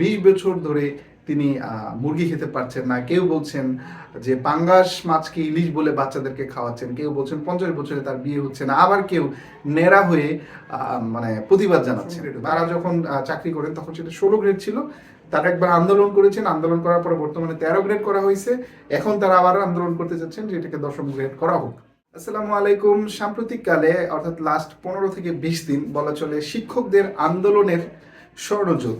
বিশ বছর ধরে তিনি মুরগি খেতে পারছেন না। কেউ বলছেন যে পাঙ্গাস মাছকে ইলিশ বলে বাচ্চাদেরকে খাওয়াচ্ছেন? কেউ বলছেন পঞ্চাশ বছরে তার বিয়ে হচ্ছে না। আবার কেউ নেড়া হয়ে মানে প্রতিবাদ জানাচ্ছেন। তারা যখন চাকরি করেন তখন সেটা ষোলো গ্রেড ছিল। তারা একবার আন্দোলন করেছেন। আন্দোলন করার পরে বর্তমানে তেরো গ্রেড করা হয়েছে। এখন তারা আবার আন্দোলন করতে চাচ্ছেন যে এটাকে দশম গ্রেড করা হোক। আসসালামু আলাইকুম। সাম্প্রতিককালে অর্থাৎ লাস্ট পনেরো থেকে বিশ দিন বলা চলে শিক্ষকদের আন্দোলনের স্বর্ণযুগ।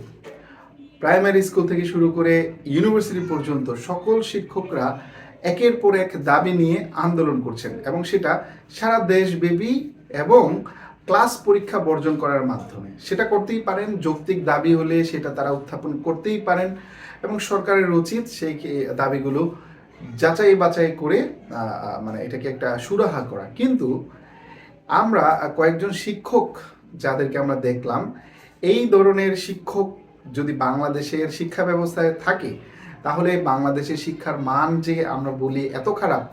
প্রাইমারি স্কুল থেকে শুরু করে ইউনিভার্সিটি পর্যন্ত সকল শিক্ষকরা একের পর এক দাবি নিয়ে আন্দোলন করছেন এবং সেটা সারা দেশব্যাপী এবং ক্লাস পরীক্ষা বর্জন করার মাধ্যমে। সেটা করতেই পারেন, যৌক্তিক দাবি হলে সেটা তারা উত্থাপন করতেই পারেন এবং সরকারের উচিত সেই দাবিগুলো যাচাই বাছাই করে মানে এটাকে একটা সুরাহা করা। কিন্তু আমরা কয়েকজন শিক্ষক যাদেরকে আমরা দেখলাম, এই ধরনের শিক্ষক যদি বাংলাদেশের শিক্ষা ব্যবস্থায় থাকে, তাহলে বাংলাদেশের শিক্ষার মান যে আমরা বলি এত খারাপ,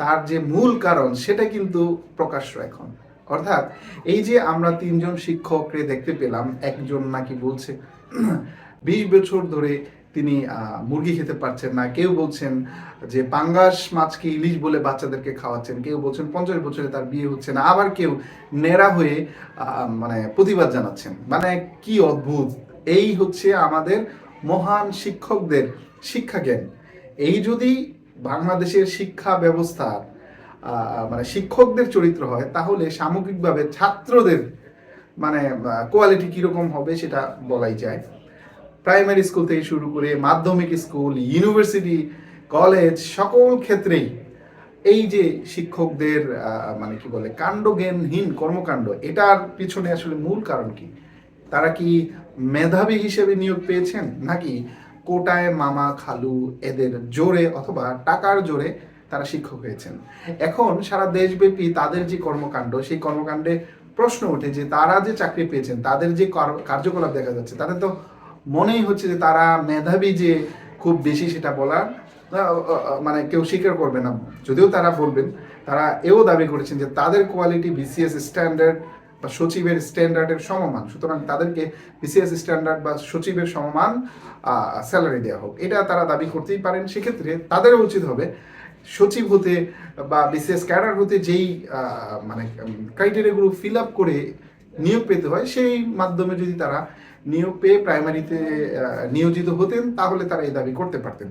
তার যে মূল কারণ সেটা কিন্তু প্রকাশ্য এখন। অর্থাৎ এই যে আমরা তিনজন শিক্ষককে দেখতে পেলাম, একজন নাকি বলছে বিশ বছর ধরে তিনি মুরগি খেতে পারছেন না, কেউ বলছেন যে পাঙ্গাস মাছকে ইলিশ বলে বাচ্চাদেরকে খাওয়াচ্ছেন, কেউ বলছেন পঞ্চাশ বছরে তার বিয়ে হচ্ছে না, আবার কেউ নেড়া হয়ে মানে প্রতিবাদ জানাচ্ছেন। মানে কি অদ্ভুত এই হচ্ছে আমাদের মহান শিক্ষকদের শিক্ষা জ্ঞান এই যদি বাংলাদেশের শিক্ষা ব্যবস্থার আহ, মানে শিক্ষকদের চরিত্র হয় তাহলে সামগ্রিকভাবে ছাত্রদের মানে কোয়ালিটি কীরকম হবে সেটা বলাই যায়। প্রাইমারি স্কুল থেকে শুরু করে মাধ্যমিক স্কুল ইউনিভার্সিটি কলেজ সকল ক্ষেত্রেই এই যে শিক্ষকদের মানে কি বলে কাণ্ডজ্ঞানহীন কর্মকাণ্ড এটার পিছনে আসলে মূল কারণ কি? তারা কি মেধাবী হিসেবে নিয়োগ পেয়েছেন নাকি কোটায় মামা খালু এদের জোরে অথবা টাকার জোরে তারা শিক্ষক হয়েছেন? এখন সারা দেশব্যাপী তাদের যে কর্মকাণ্ড, সেই কর্মকাণ্ডে প্রশ্ন ওঠে যে তারা যে চাকরি পেয়েছেন, তাদের যে কার্যকলাপ দেখা যাচ্ছে তাদের তো মনেই হচ্ছে যে তারা মেধাবী যে খুব বেশি সেটা বলার মানে কেউ স্বীকার করবে না। যদিও তারা বলবেন, তারা এও দাবি করেছেন যে তাদের কোয়ালিটি বিসিএস স্ট্যান্ডার্ড বা সচিবের স্ট্যান্ডার্ডের সমমান, সুতরাং তাদেরকে বিসিএস স্ট্যান্ডার্ড বা সচিবের সমমান স্যালারি দেওয়া হোক। এটা তারা দাবি করতেই পারেন। সেক্ষেত্রে তাদেরও উচিত হবে সচিব হতে বা বিসিএস ক্যাডার হতে যেই মানে ক্রাইটেরিয়াগুলো ফিল আপ করে নিয়োগ পেতে হয়, সেই মাধ্যমে যদি তারা নিয়োগ পেয়ে প্রাইমারিতে নিয়োজিত হতেন, তাহলে তারা এই দাবি করতে পারতেন।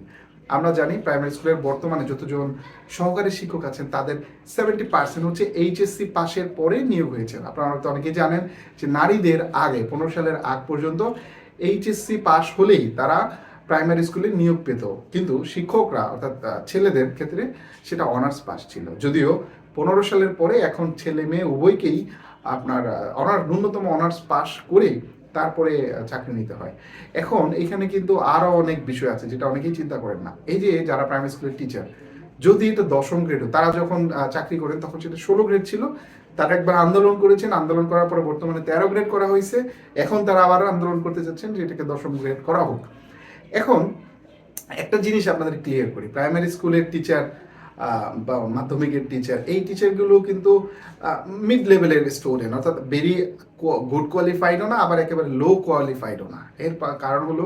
আমরা জানি প্রাইমারি স্কুলের বর্তমানে যতজন সহকারী শিক্ষক আছেন, তাদের সেভেন্টি পার্সেন্ট হচ্ছে এইচএসসি পাশের পরে নিয়োগ হয়েছে। আপনারা হয়তো অনেকেই জানেন যে নারীদের আগে, পনেরো সালের আগ পর্যন্ত এইচএসসি পাশ হলেই তারা প্রাইমারি স্কুলে নিয়োগ পেত। কিন্তু শিক্ষকরা, অর্থাৎ ছেলেদের ক্ষেত্রে সেটা অনার্স পাস ছিল। যদিও পনেরো সালের পরে এখন ছেলে মেয়ে উভয়কেই আপনার অনার ন্যূনতম অনার্স পাস করে তারপরে চাকরি নিতে হয়। এখন এখানে কিন্তু আরও অনেক বিষয় আছে যেটা অনেকেই চিন্তা করেন না। এই যে যারা প্রাইমারি স্কুলের টিচার যদি এটা দশম গ্রেড তারা যখন চাকরি করেন, তখন সেটা ষোলো গ্রেড ছিল। তারা একবার আন্দোলন করেছেন, আন্দোলন করার পরে বর্তমানে তেরো গ্রেড করা হয়েছে। এখন তারা আবার আন্দোলন করতে চাচ্ছেন যে এটাকে দশম গ্রেড করা হোক। এখন একটা জিনিস আপনাদের ক্লিয়ার করি। প্রাইমারি স্কুলের টিচার বা মাধ্যমিকের টিচার এই টিচারগুলো কিন্তু মিড লেভেলের স্টুডেন্ট অর্থাৎ ভেরি গুড কোয়ালিফাইডও না, আবার একেবারে লো কোয়ালিফাইডও না। এর কারণ হলো,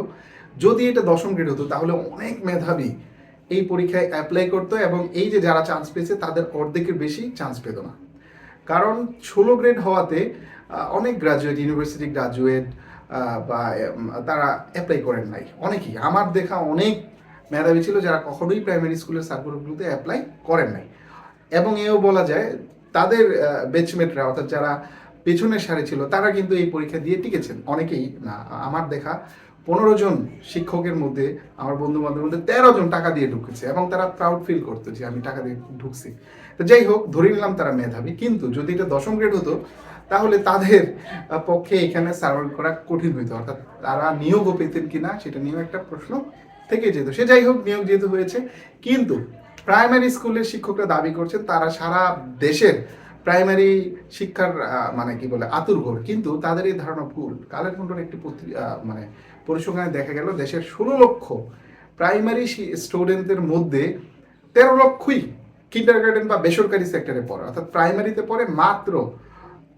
যদি এটা দশম গ্রেড হতো, তাহলে অনেক মেধাবী এই পরীক্ষায় অ্যাপ্লাই করতো এবং এই যে যারা চান্স পেয়েছে, তাদের অর্ধেকের বেশি চান্স পেত না। কারণ ষোলো গ্রেড হওয়াতে অনেক গ্রাজুয়েট ইউনিভার্সিটি গ্রাজুয়েট বা তারা অ্যাপ্লাই করেন নাই। অনেকেই, আমার দেখা অনেক মেধাবী ছিল যারা কখনোই প্রাইমারি স্কুলের সার্কুলারগুলোতে অ্যাপ্লাই করেন নাই। এবং এও বলা যায়, তাদের বেচমেটরা অর্থাৎ যারা পেছনের সারি ছিল, তারা কিন্তু এই পরীক্ষা দিয়ে টিকেছেন। অনেকেই না, আমার দেখা পনেরো জন শিক্ষকের মধ্যে, আমার বন্ধু বান্ধবের মধ্যে তেরো জন টাকা দিয়ে ঢুকেছে এবং তারা প্রাউড ফিল করতো যে আমি টাকা দিয়ে ঢুকছি। তো যাই হোক, ধরে নিলাম তারা মেধাবী, কিন্তু যদি এটা দশম গ্রেড হতো, তাহলে তাদের পক্ষে এখানে সার্ভাইভ করা কঠিন হইতো। অর্থাৎ তারা নিয়োগও পেতেন কিনা, সেটা নিয়েও একটা প্রশ্ন থেকে যেত। সে যাই হোক, নিয়োগ যেহেতু হয়েছে, কিন্তু প্রাইমারি স্কুলের শিক্ষকরা দাবি করছেন তারা সারা দেশের প্রাইমারি শিক্ষার মানে কি বলে আতুরঘর কিন্তু তাদের এই ধারণা ভুল। কালের কণ্ঠের একটি মানে পরিসংখ্যানে দেখা গেল, দেশের ষোলো লক্ষ প্রাইমারি স্টুডেন্টদের মধ্যে তেরো লক্ষই কিন্ডার গার্ডেন বা বেসরকারি সেক্টরে পড়ে। অর্থাৎ প্রাইমারিতে পড়ে মাত্র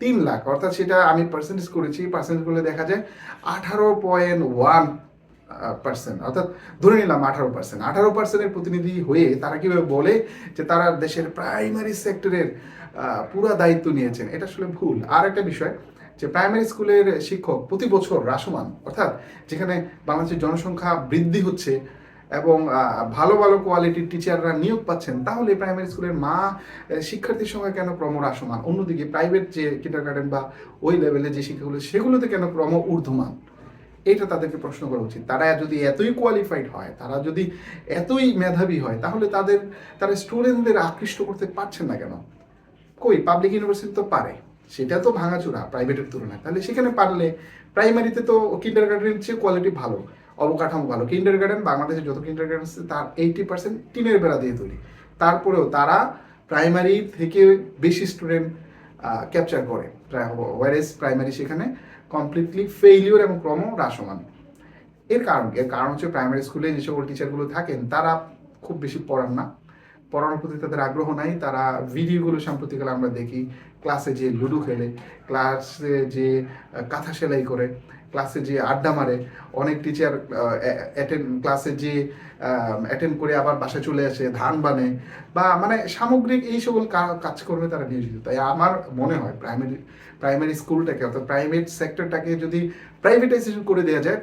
তিন লাখ। অর্থাৎ সেটা আমি পার্সেন্টেজ করেছি। পার্সেন্টেজগুলো দেখা যায় আঠারো পয়েন্ট ওয়ান পার্সেন্ট অর্থাৎ ধরে নিলাম আঠারো পার্সেন্ট আঠারো পার্সেন্টের প্রতিনিধি হয়ে তারা কীভাবে বলে যে তারা দেশের প্রাইমারি সেক্টরের পুরা দায়িত্ব নিয়েছেন? এটা আসলে ভুল। আর একটা বিষয়, যে প্রাইমারি স্কুলের শিক্ষক প্রতি বছর হ্রাসমান, অর্থাৎ যেখানে বাংলাদেশের জনসংখ্যা বৃদ্ধি হচ্ছে এবং ভালো ভালো কোয়ালিটির টিচাররা নিয়োগ পাচ্ছেন, তাহলে প্রাইমারি স্কুলের মা শিক্ষার্থীর সঙ্গে কেন ক্রম হ্রাসমান? অন্যদিকে প্রাইভেট যে কিন্ডার গার্ডেন বা ওই লেভেলে যে শিক্ষাগুলো, সেগুলোতে কেন ক্রম ঊর্ধ্বমান? এটা তাদেরকে প্রশ্ন করা উচিত। তারা যদি এতই কোয়ালিফাইড হয়, তারা যদি এতই মেধাবী হয়, তাহলে তাদের, তারা স্টুডেন্টদের আকৃষ্ট করতে পারছেন না কেন? কই পাবলিক ইউনিভার্সিটি তো পারে। সেটা তো ভাঙাচোরা প্রাইভেটের তুলনায়। তাহলে সেখানে পারলে প্রাইমারিতে তো কিন্ডার গার্ডেনের চেয়ে কোয়ালিটি ভালো, অবকাঠামো ভালো। কিন্ডার গার্ডেন বাংলাদেশে যত কিন্ডার গার্ডেন আছে, তার এইটি পার্সেন্ট টিনের বেড়া দিয়ে তৈরি। তারপরেও তারা প্রাইমারি থেকে বেশি স্টুডেন্ট ক্যাপচার করে। ওয়ারেস প্রাইমারি সেখানে কমপ্লিটলি ফেইলিওর এবং ক্রম হ্রাসমান। এর কারণ এর কারণ হচ্ছে প্রাইমারি স্কুলে যে সকল টিচারগুলো থাকেন, তারা খুব বেশি পড়ান না। পড়ানোর প্রতি তাদের আগ্রহ নাই। তারা ভিডিওগুলো সাম্প্রতিককালে আমরা দেখি ক্লাসে যে লুডো খেলে ক্লাসে যে কাঁথা সেলাই করে ক্লাসে যে আড্ডা মারে, অনেক টিচার অ্যাটেন্ড ক্লাসে যে অ্যাটেন্ড করে আবার বাসায় চলে আসে, ধান বানে বা মানে সামগ্রিক এই সকল কাজকর্মে তারা নিয়োজিত। তাই আমার মনে হয় প্রাইমারি প্রাইমারি স্কুলটাকে অর্থাৎ প্রাইভেট সেক্টরটাকে যদি প্রাইভেটাইজেশন করে দেওয়া যায়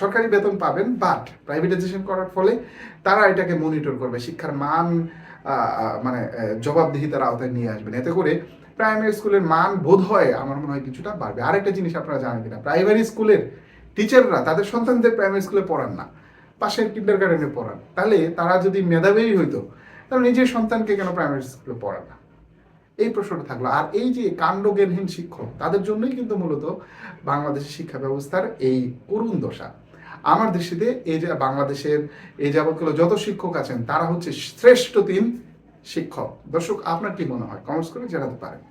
সরকারি বেতন পাবেন বাট প্রাইভেটাইজেশন করার ফলে তারা এটাকে মনিটর করবে। শিক্ষার মান মানে জবাবদিহিতার আওতায় নিয়ে আসবেন। এতে করে প্রাইমারি স্কুলের মান বোধ হয় আমার মনে হয় কিছুটা বাড়বে। আরেকটা জিনিস আপনারা জানেন কিনা প্রাইমারি স্কুলের টিচাররা তাদের সন্তানদের প্রাইমারি স্কুলে পড়ান না, পাশের কিন্ডার গার্ডেনে পড়ান। তাহলে তারা যদি মেধাবী হইতো, তাহলে নিজের সন্তানকে কেন প্রাইমারি স্কুলে পড়ান না? এই প্রশ্নটা থাকল। আর এই যে কাণ্ডজ্ঞানহীন শিক্ষক, তাদের জন্যই কিন্তু মূলত বাংলাদেশের শিক্ষা ব্যবস্থার এই করুণ দশা। আমার দৃষ্টিতে এই যে বাংলাদেশের এই যাবৎকালে যত শিক্ষক আছেন, তারা হচ্ছে শ্রেষ্ঠ তিন শিক্ষক। দর্শক আপনার কি মনে হয়? কমেন্টস করে জানাতে পারেন।